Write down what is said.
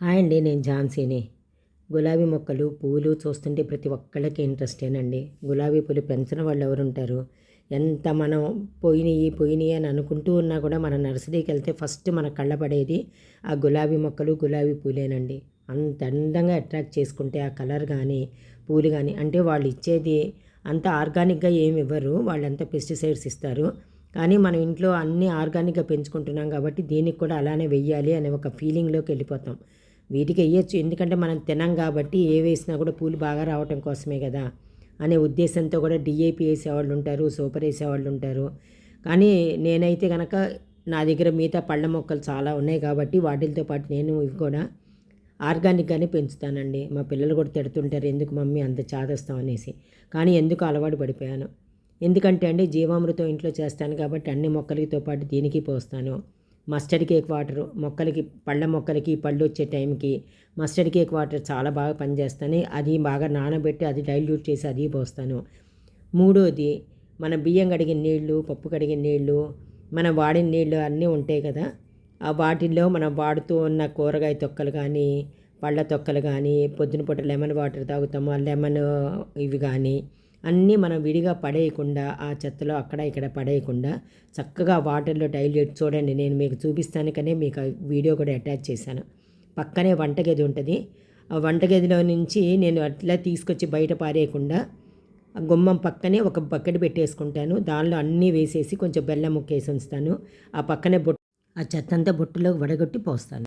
Hi అండి నేను ఝాన్సీని. గులాబీ మొక్కలు పూలు చూస్తుంటే ప్రతి ఒక్కళ్ళకి ఇంట్రెస్టేనండి గులాబీ పూలు పెంచిన వాళ్ళు ఎవరు ఉంటారు ఎంత మనం పోయినాయి పోయినాయి అని అనుకుంటూ ఉన్నా కూడా మన నర్సరీకి వెళ్తే ఫస్ట్ మన కళ్ళపడేది ఆ గులాబీ మొక్కలు గులాబీ పూలేనండి. అంత అందంగా అట్రాక్ట్ చేసుకుంటే ఆ కలర్ కానీ పూలు కానీ అంటే వాళ్ళు ఇచ్చేది అంత ఆర్గానిక్గా ఏమి ఇవ్వరు. వాళ్ళంతా పెస్టిసైడ్స్ ఇస్తారు. కానీ మనం ఇంట్లో అన్నీ ఆర్గానిక్గా పెంచుకుంటున్నాం కాబట్టి దీనికి కూడా అలానే వెయ్యాలి అనే ఒక ఫీలింగ్లోకి వెళ్ళిపోతాం. వీటికి వేయచ్చు. ఎందుకంటే మనం తినం కాబట్టి ఏ వేసినా కూడా పూలు బాగా రావటం కోసమే కదా అనే ఉద్దేశంతో కూడా డిఏపి వేసేవాళ్ళు ఉంటారు సూపర్ వేసేవాళ్ళు ఉంటారు. కానీ నేనైతే కనుక నా దగ్గర మిగతా పళ్ళ మొక్కలు చాలా ఉన్నాయి కాబట్టి వాటితో పాటు నేను ఇవి కూడా ఆర్గానిక్గానే పెంచుతానండి. మా పిల్లలు కూడా తిడుతుంటారు ఎందుకు మమ్మీ అంత చాదస్తాం అనేసి. కానీ ఎందుకు అలవాటు పడిపోయాను. ఎందుకంటే అండి జీవామృతం ఇంట్లో చేస్తాను కాబట్టి అన్ని మొక్కలతో పాటు దీనికి పోస్తాను. మస్టర్డ్ కేక్ వాటర్ మొక్కలకి పళ్ళ మొక్కలకి పళ్ళు వచ్చే టైంకి మస్టర్డ్ కేక్ వాటర్ చాలా బాగా పనిచేస్తాను. అది బాగా నానబెట్టి అది డైల్యూట్ చేసి అది పోస్తాను. మూడోది మన బియ్యం కడిగిన నీళ్ళు పప్పు కడిగిన నీళ్ళు మనం వాడిన నీళ్ళు అన్నీ ఉంటాయి కదా. ఆ వాటిల్లో మనం వాడుతూ ఉన్న కూరగాయ తొక్కలు కానీ పళ్ళ తొక్కలు కానీ పొద్దున పూట లెమన్ వాటర్ తాగుతాము. ఆ లెమన్ ఇవి కానీ అన్నీ మనం విడిగా పడేయకుండా ఆ చెత్తలో అక్కడ ఇక్కడ పడేయకుండా చక్కగా వాటర్లో డైల్యూట్ చూడండి నేను మీకు చూపిస్తాను కానీ మీకు వీడియో కూడా అటాచ్ చేశాను. పక్కనే వంటగది ఉంటుంది. ఆ వంటగదిలో నుంచి నేను అట్లా తీసుకొచ్చి బయట పారేయకుండా గుమ్మం పక్కనే ఒక బకెట్ పెట్టేసుకుంటాను. దానిలో అన్నీ వేసేసి కొంచెం బెల్లం ముక్కేసి ఉంచుతాను. ఆ పక్కనే బొట్టు ఆ చెత్త అంతా బొట్టులో వడగొట్టి పోస్తాను.